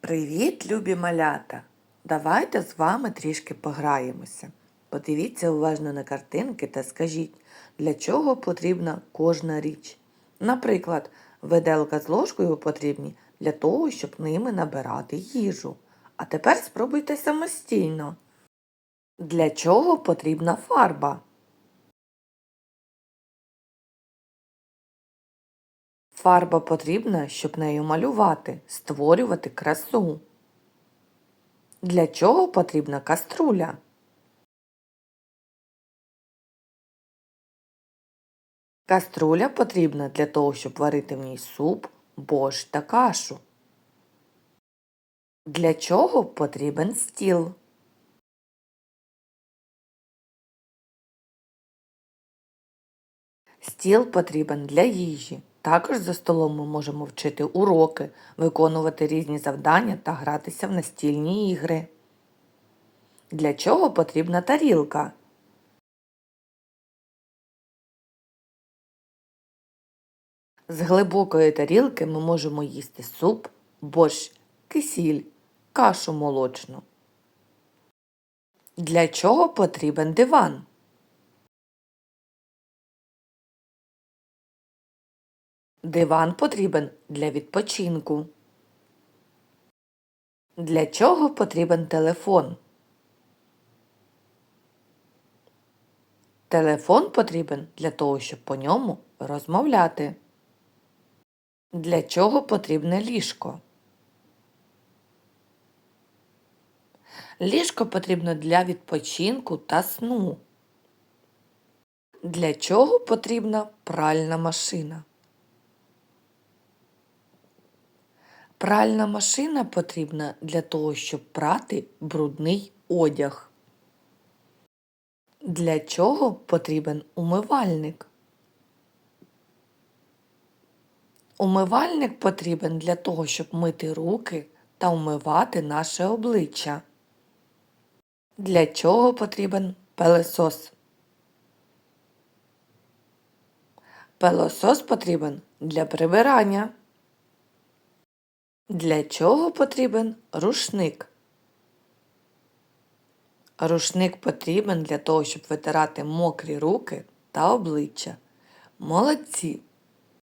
Привіт, любі малята! Давайте з вами трішки пограємося. Подивіться уважно на картинки та скажіть, для чого потрібна кожна річ. Наприклад, виделка з ложкою потрібні для того, щоб ними набирати їжу. А тепер спробуйте самостійно. Для чого потрібна фарба? Фарба потрібна, щоб нею малювати, створювати красу. Для чого потрібна каструля? Каструля потрібна для того, щоб варити в ній суп, борщ та кашу. Для чого потрібен стіл? Стіл потрібен для їжі. Також за столом ми можемо вчити уроки, виконувати різні завдання та гратися в настільні ігри. Для чого потрібна тарілка? З глибокої тарілки ми можемо їсти суп, борщ, кисіль, кашу молочну. Для чого потрібен диван? Диван потрібен для відпочинку. Для чого потрібен телефон? Телефон потрібен для того, щоб по ньому розмовляти. Для чого потрібне ліжко? Ліжко потрібно для відпочинку та сну. Для чого потрібна пральна машина? Пральна машина потрібна для того, щоб прати брудний одяг. Для чого потрібен умивальник? Умивальник потрібен для того, щоб мити руки та умивати наше обличчя. Для чого потрібен пелесос? Пелесос потрібен для прибирання. Для чого потрібен рушник? Рушник потрібен для того, щоб витирати мокрі руки та обличчя. Молодці!